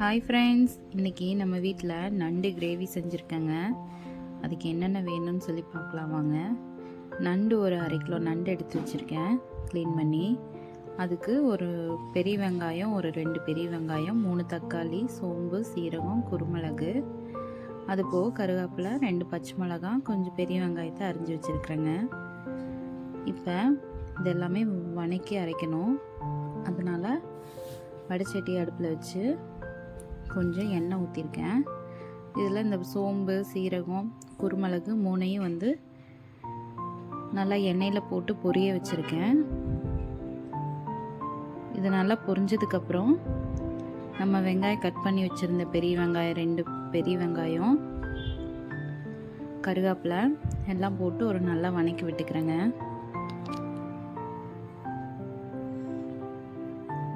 Hi friends இன்றைக்கி நம்ம வீட்டில் நண்டு கிரேவி செஞ்சுருக்கேங்க. அதுக்கு என்னென்ன வேணும்னு சொல்லி பார்க்கலாம் வாங்க. நண்டு ஒரு அரை கிலோ நண்டு எடுத்து வச்சுருக்கேன். க்ளீன் பண்ணி. அதுக்கு ஒரு பெரிய வெங்காயம் ஒரு ரெண்டு பெரிய வெங்காயம் மூணு தக்காளி சோம்பு சீரகம் குருமிளகு. அது போக கருவேப்பிலை ரெண்டு பச்சை மிளகாய் கொஞ்சம் பெரிய வெங்காயத்தை அரிஞ்சு வச்சுருக்குறேங்க. இப்போ இதெல்லாமே வணக்கி அரைக்கணும். அதனால் வடச்சட்டி அடுப்பில் வச்சு கொஞ்சம் எண்ணெய் ஊற்றிருக்கேன் இதில் இந்த சோம்பு சீரகம் குருமிளகு மூணையும் வந்து நல்லா எண்ணெயில் போட்டு பொரிய வச்சுருக்கேன். இது நல்லா பொரிஞ்சதுக்கப்புறம் நம்ம வெங்காயம் கட் பண்ணி வச்சுருந்த பெரிய வெங்காயம் ரெண்டு பெரிய வெங்காயம் கருவேப்பிலை எல்லாம் போட்டு ஒரு நல்லா வணக்கி விட்டுக்கிறேங்க.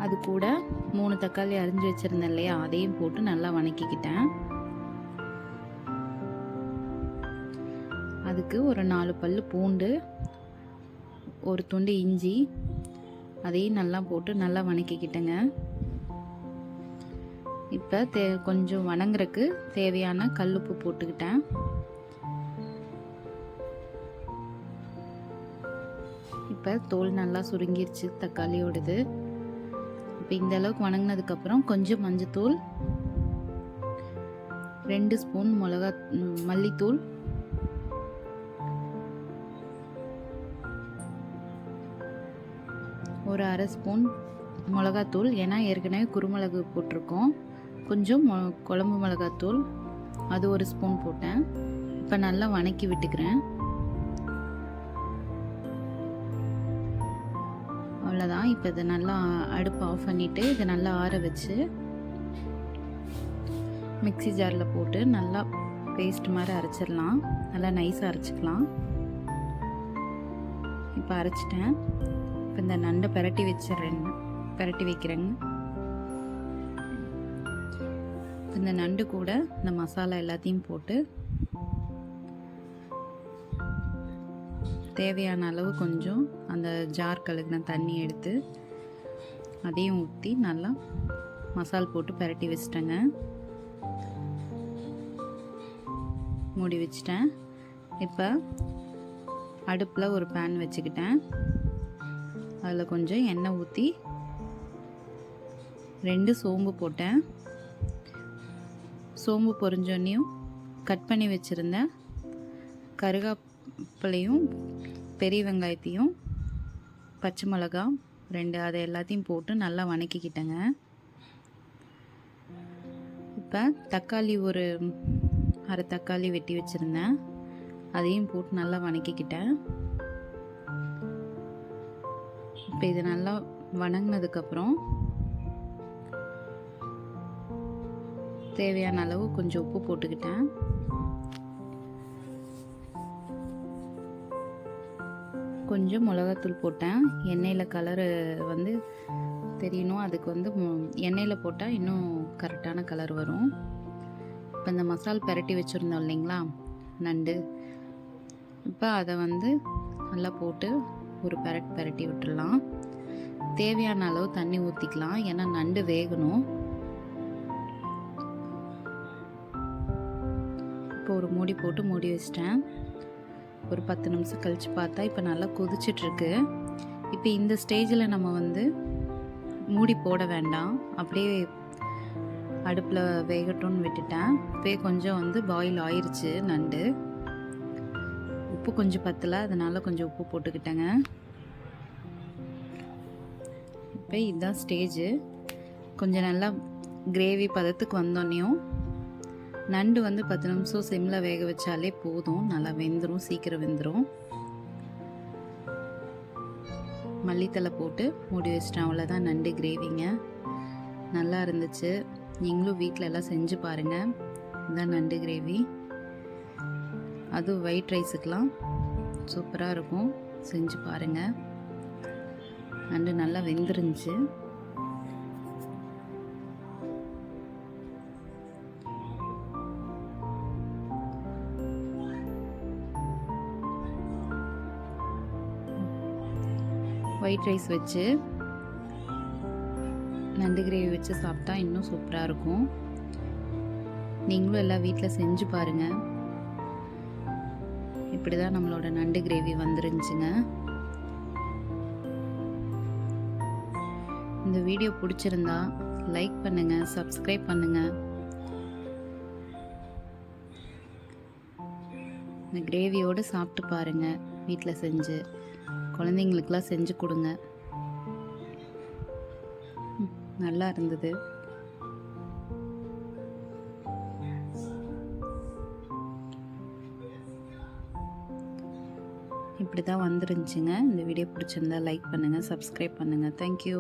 அது கூட மூணு தக்காளி அரிஞ்சு வச்சுருந்தேன் இல்லையா? அதையும் போட்டு நல்லா வணக்கிக்கிட்டேன். அதுக்கு ஒரு நாலு பல் பூண்டு ஒரு துண்டு இஞ்சி அதையும் நல்லா போட்டு நல்லா வணக்கிக்கிட்டேங்க. இப்போ தே கொஞ்சம் வணங்குறக்கு தேவையான கல்லுப்பு போட்டுக்கிட்டேன். இப்போ தோல் நல்லா சுருங்கிருச்சு தக்காளியோடது. இப்போ இந்த அளவுக்கு வணங்கினதுக்கப்புறம் கொஞ்சம் மஞ்சத்தூள் ரெண்டு ஸ்பூன் மிளகா மல்லித்தூள். ஒரு அரை ஸ்பூன் மிளகாத்தூள். ஏன்னா ஏற்கனவே குருமிளகு போட்டிருக்கோம். கொஞ்சம் மொ- குழம்பு மிளகாத்தூள். அது ஒரு ஸ்பூன் போட்டேன். இப்போ நல்லா வணக்கி விட்டுக்கிறேன். அவ்வளோதான் இப்போ இதை நல்லா அடுப்பு ஆஃப் பண்ணிவிட்டு இதை நல்லா ஆற வச்சு மிக்ஸி ஜாரில் போட்டு நல்லா பேஸ்ட் மாதிரி அரைச்சிடலாம். நல்லா நைஸாக அரைச்சிக்கலாம். இப்போ அரைச்சிட்டேன். இப்போ இந்த நண்டை பிரட்டி வச்சிடுறேன். பிரட்டி வைக்கிறேங்க. இந்த நண்டு கூட இந்த மசாலா எல்லாத்தையும் போட்டு தேவையான அளவு கொஞ்சம் அந்த ஜார் கழுகுன தண்ணி எடுத்து அதையும் ஊற்றி நல்லா மசால் போட்டு பிரட்டி வச்சிட்டேங்க. மூடி வச்சிட்டேன். இப்போ அடுப்பில் ஒரு பேன் வச்சுக்கிட்டேன். அதில் கொஞ்சம் எண்ணெய் ஊற்றி ரெண்டு சோம்பு போட்டேன். சோம்பு பொறிஞ்சோன்னையும் கட் பண்ணி வச்சுருந்தேன் கருகா கருகாப்பிலையும் பெரிய வெங்காயத்தையும் பச்சை மிளகா ரெண்டு அதை எல்லாத்தையும் போட்டு நல்லா வணக்கிக்கிட்டேங்க. இப்போ தக்காளி ஒரு அரை தக்காளி வெட்டி வச்சுருந்தேன். அதையும் போட்டு நல்லா வணக்கிக்கிட்டேன். இப்போ இது நல்லா வணங்கினதுக்கப்புறம் தேவையான அளவு கொஞ்சம் உப்பு போட்டுக்கிட்டேன். கொஞ்சம் மிளகாத்தூள் போட்டேன். எண்ணெயில் கலரு வந்து தெரியணும். அதுக்கு வந்து மு- எண்ணெயில் போட்டால் இன்னும் கரெக்டான கலர் வரும். இப்போ இந்த மசால் பெரட்டி வச்சுருந்தோம் இல்லைங்களா? நண்டு. இப்போ அதை வந்து நல்லா போட்டு ஒரு பெரட் பெரட்டி விட்டுடலாம். தேவையான அளவு தண்ணி ஊற்றிக்கலாம் ஏன்னா நண்டு வேகணும். இப்போ ஒரு மூடி போட்டு மூடி வச்சிட்டேன். ஒரு பத்து நிமிஷம் கழித்து பார்த்தா இப்போ நல்லா கொதிச்சிட்ருக்கு. இப்போ இந்த ஸ்டேஜில் நம்ம வந்து மூடி போட வேண்டாம். அப்படியே அடுப்பில் வேகட்டும்னு விட்டுட்டேன். இப்போயே கொஞ்சம் வந்து பாயில் ஆயிடுச்சு நண்டு. உப்பு கொஞ்சம் பத்தலை அதனால் கொஞ்சம் உப்பு போட்டுக்கிட்டேங்க. இப்போ இதுதான் ஸ்டேஜு கொஞ்சம் நல்லா கிரேவி பதத்துக்கு வந்தோன்னையும் நண்டு வந்து பத்து நிமிஷம் சிம்மில் வேக வச்சாலே போதும். நல்லா வெந்துடும் சீக்கிரம் வெந்துடும் மல்லித்தலை போட்டு மூடி வச்சிட்டேன். அவ்வளோதான் நண்டு கிரேவிங்க. நல்லா இருந்துச்சு. நீங்களும் வீட்டில் எல்லாம் செஞ்சு பாருங்கள் இதுதான் நண்டு கிரேவி. அதுவும் ஒயிட் ரைஸுக்கெலாம் சூப்பராக இருக்கும். செஞ்சு பாருங்கள் நண்டு நல்லா வெந்துருந்துச்சு. ஒயிட் ரைஸ் வச்சு நண்டு கிரேவி வச்சு சாப்பிட்டா இன்னும் சூப்பராக இருக்கும். நீங்களும் எல்லாம் வீட்டில் செஞ்சு பாருங்கள் இப்படி தான் நம்மளோட நண்டு கிரேவி வந்துருந்துச்சுங்க. இந்த வீடியோ பிடிச்சிருந்தா லைக் பண்ணுங்கள் சப்ஸ்கிரைப் பண்ணுங்கள் இந்த கிரேவியோடு சாப்பிட்டு பாருங்கள் வீட்டில் செஞ்சு. குழந்தைங்களுக்கெல்லாம் செஞ்சு கொடுங்க. நல்லா இருந்தது. இப்படி தான் வந்துருந்துச்சுங்க. இந்த வீடியோ பிடிச்சிருந்தா லைக் பண்ணுங்கள் சப்ஸ்கிரைப் பண்ணுங்கள் தேங்க்யூ